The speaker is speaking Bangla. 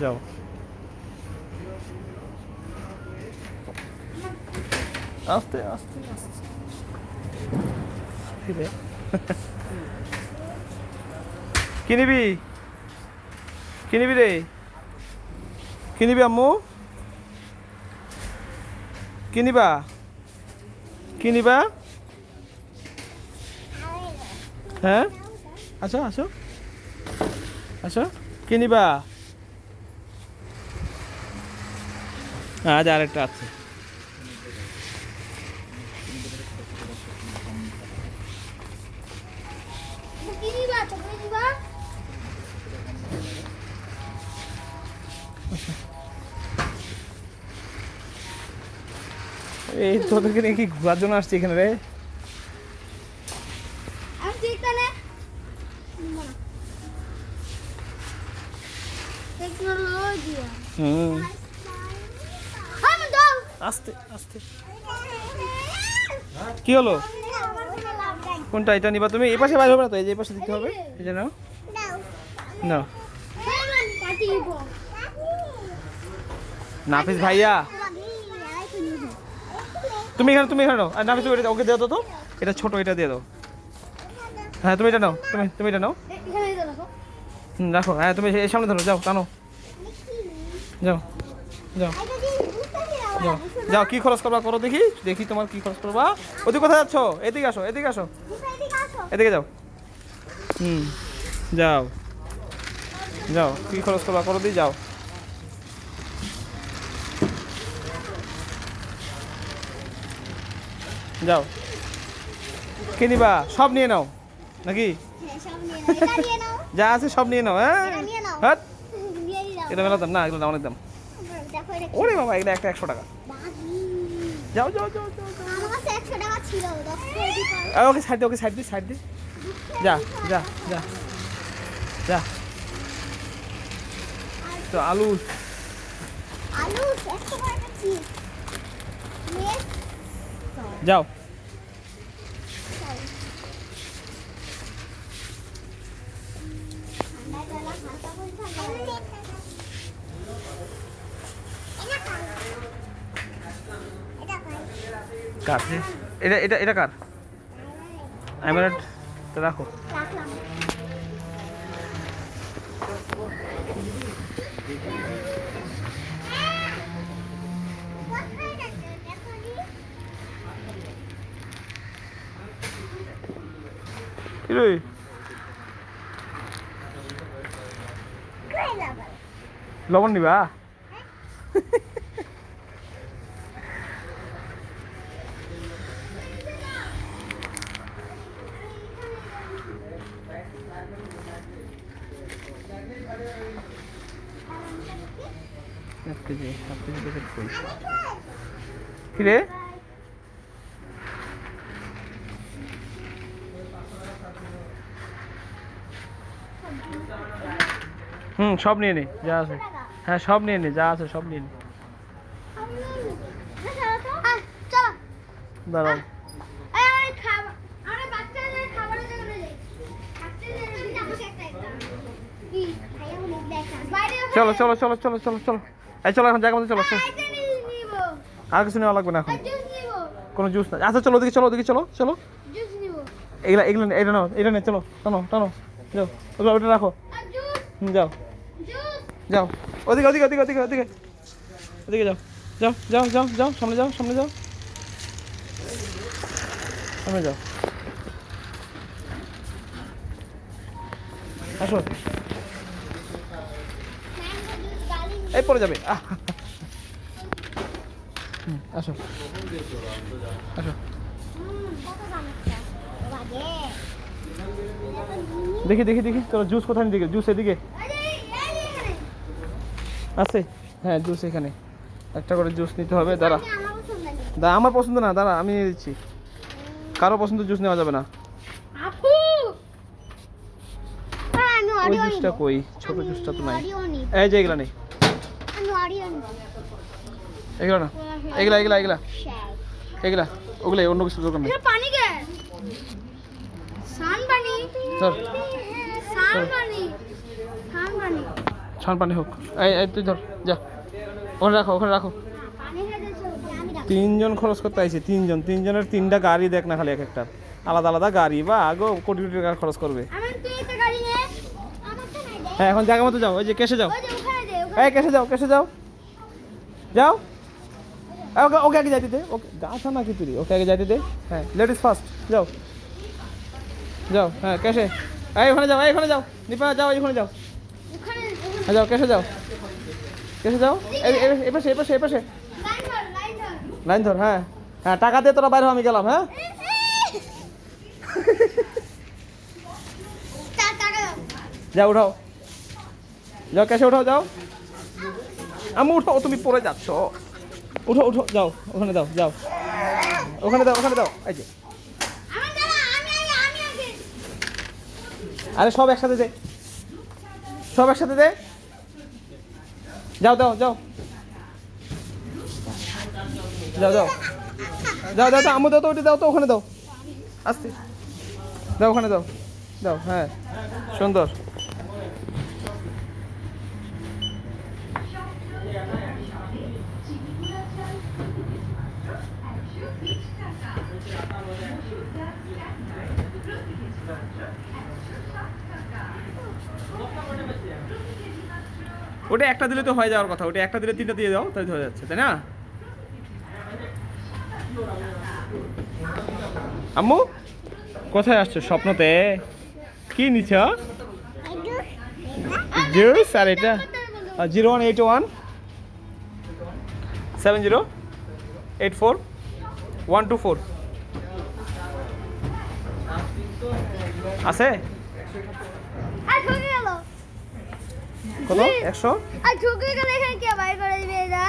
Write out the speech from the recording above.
যাও। আস্তে আস্তে। আস্তে ফিরে। কি নিবি? কি নিবি রে? কি নিবি আম্মু? কি নিবা? কি নিবা? হ্যাঁ? আসো আসো। আসো। কি আজ আরেকটা আছে। এই তোদেরকে নিয়ে কি ঘোরার জন্য আসছি এখানে রে? হুম। আস্তে আস্তে। কি হলো? কোনটা? এটা নিবা তুমি? এই পাশে বাইরে হবে না তো? এই যে পাশে দিতে হবে। এই যে নাও। নাও। নাফিস ভাইয়া। তুমি এখানে তুমি এখানে নাও। আর নাফিস তুমি ওকে দিয়ে দাও তো। এটা ছোট এটা দিয়ে দাও। হ্যাঁ তুমি এটা নাও। তুমি তুমি এটা নাও। হুম রাখো। হ্যাঁ তুমি এই সামনে ধরো। যাও টানো। যাও যাও। যাও। কি খরচ করবা করো দেখি দেখি তোমার কি খরচ করবা। ওদিকে কোথায় যাচ্ছ? এদিকে আসো এদিকে আসো। এদিকে যাও। হুম যাও। যাও কি খরচ করবা করো দিয়ে যাও। যাও। কি নিবা? সব নিয়ে নাও নাকি? যা আছে সব নিয়ে নাও হ্যাঁ? হ্যাঁ? এটা মেলা দাম না এগুলো দাম অনেক দাম। ওরে বাবা এগুলো একটা একশো টাকা। যাও যাও যাও যাও যাও। আমার কাছে একশো টাকা ছিল দশ কেজি ওকে সাইড দে ওকে সাইড দি সাইড দি। যা যা যা যা। তো আলু। যাও। কার? এটা এটা এটা কার? এমারেট রাখো। কি রে লবণ নিবা? এক কেজি এক কেজি প্যাকেট কই কি রে হুম, সব নিয়ে নে, যা আছে। হ্যাঁ সব নিয়ে নে, যা আছে, সব নিয়ে নে। দাঁড়াও চলো চলো চলো চলো চলো চলো। এই চলো এখন জায়গা মতো চলো নিব। আর কিছু নেওয়া লাগবে না এখন। কোনো জুস না। আচ্ছা চলো ওদিকে চলো ওদিকে চলো চলো। এগুলা এগুলো এটা নাও এটা নে চলো টানো টানো। যাও ওগুলো ওটা রাখো। যাও। যাও। ওদিকে ওদিকে ওদিকে ওদিকে ওদিকে। ওদিকে যাও যাও যাও যাও যাও সামনে যাও সামনে যাও। সামনে যাও। আসো ম্যাঙ্গো জুস গালি এই পরে যাবে। আহ। হুম, আসো। আসো। দেখি দেখি দেখি চলো জুস কোথায় দিকে? জুস এদিকে। আছে। হ্যাঁ জুস এখানে। একটা করে জুস নিতে হবে দাঁড়া। আমার পছন্দ নেই দা আমার পছন্দ না দাঁড়া আমি নিয়ে দিচ্ছি। কারও পছন্দ জুস নেওয়া যাবে না। ওই জুসটা কই? ছোট জুসটা তো নাই। এই যে এগুলা নেই এগুলো না। এগুলা এগুলা এগুলা। এগুলা ওগুলো অন্য কিছু দরকার নেই। পানি কে সান পানি। চল সান পানি। সান পানি। ঠান্ডা পানি হোক। এই এই তুই ধর যা। ওখানে রাখো ওখানে রাখো। তিনজন খরচ করতে আইছি তিনজন। তিনজনের তিনটা গাড়ি দেখ না খালি এক একটা। আলাদা আলাদা গাড়ি বা আগেও কোটি কোটি টাকা খরচ করবে। হ্যাঁ এখন জায়গা মতো যাও ওই যে কেসে যাও। এই কেসে যাও কেসে যাও। যাও। ওকে ওকে আগে যাইতে দে ওকে গাছা নাকি তুই? ওকে আগে যাইতে দে। হ্যাঁ। লেডিস ফার্স্ট যাও। যাও হ্যাঁ কেসে। এই ওখানে যাও এই ওখানে যাও। নিপা যাও এই ওখানে যাও। ওখানে হ্যাঁ যাও কেসে যাও। কেসে যাও। এই পাশে এই পাশে এই পাশে লাইন ধর লাইন ধর লাইন ধর হ্যাঁ। হ্যাঁ টাকা দিয়ে তোরা বাইরে হ, আমি গেলাম হ্যাঁ। যাও উঠাও। যাও কেসে উঠাও যাও। আমি উঠাও তুমি পড়ে যাচ্ছ। উঠো উঠো, যাও, ওখানে দাও, যাও। ওখানে দাও ওখানে দাও, এই যে। আরে সব একসাথে দে। সব একসাথে দে। যাও দাও যাও। যাও যাও। যাও দাও আমু দাও তো ওটি দাও তো, ওখানে দাও। আসতে দাও, ওখানে দাও। দাও হ্যাঁ। সুন্দর। ওটা একটা দিলে তো হয়ে যাওয়ার কথা, ওটা একটা দিলে তিনটা দিয়ে দাও, তাহলে হয়ে যাচ্ছে, তাই না? আম্মু, কোথায় আসছো স্বপ্নতে? কি নিছ জুস, আর এটা? Zero one, eight one? Seven zero? Eight four? One two four? আছে? কত? একশো? আর ঢুকে গেলে এখানে কে বাই করে দিবে এটা